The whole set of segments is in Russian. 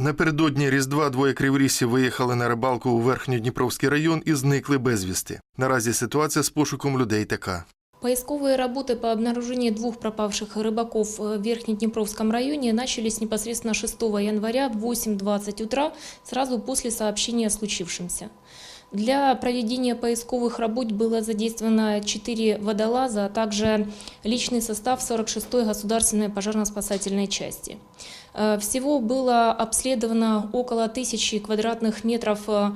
Напередодні Різдва двоє криворісів виїхали на рибалку у Верхньодніпровський район і зникли безвісти. Наразі ситуація з пошуком людей така. Поисковые работы по обнаружению двух пропавших рыбаков в Верхнеднепровском районе начались непосредственно 6 января в 8.20 утра, сразу после сообщения о случившемся. Для проведения поисковых работ было задействовано 4 водолаза, а также личный состав 46-й государственной пожарно-спасательной части. Э, Всего было обследовано около тысячи квадратных метров э,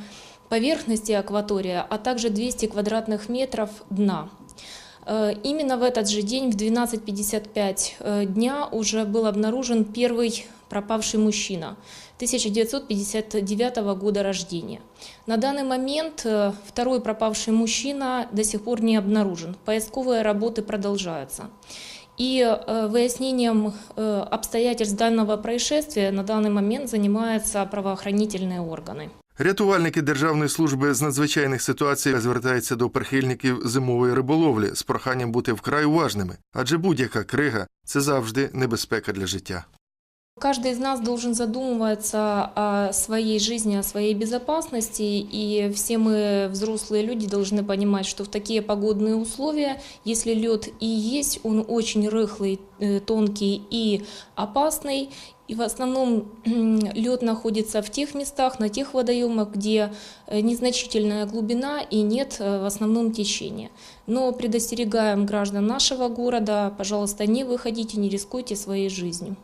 поверхности акватория, а также 200 квадратных метров дна. Э, Именно в этот же день, в 12.55 э, дня, уже был обнаружен первый пропавший мужчина 1959 года рождения. На данный момент э, второй пропавший мужчина до сих пор не обнаружен. Поисковые работы продолжаются. И выяснением обстоятельств данного происшествия на данный момент занимаются правоохранительные органы. Рятувальники Державної служби з надзвичайних ситуацій звертаються до прихильників зимової риболовлі з проханням бути вкрай уважними, адже будь-яка крига це завжди небезпека для життя. Каждый из нас должен задумываться о своей жизни, о своей безопасности, и все мы, взрослые люди, должны понимать, что в такие погодные условия, если лед и есть, он очень рыхлый, э, тонкий и опасный, и в основном лед находится в тех местах, на тех водоемах, где э, незначительная глубина и нет э, в основном течения. Но предостерегаем граждан нашего города, пожалуйста, не выходите, не рискуйте своей жизнью.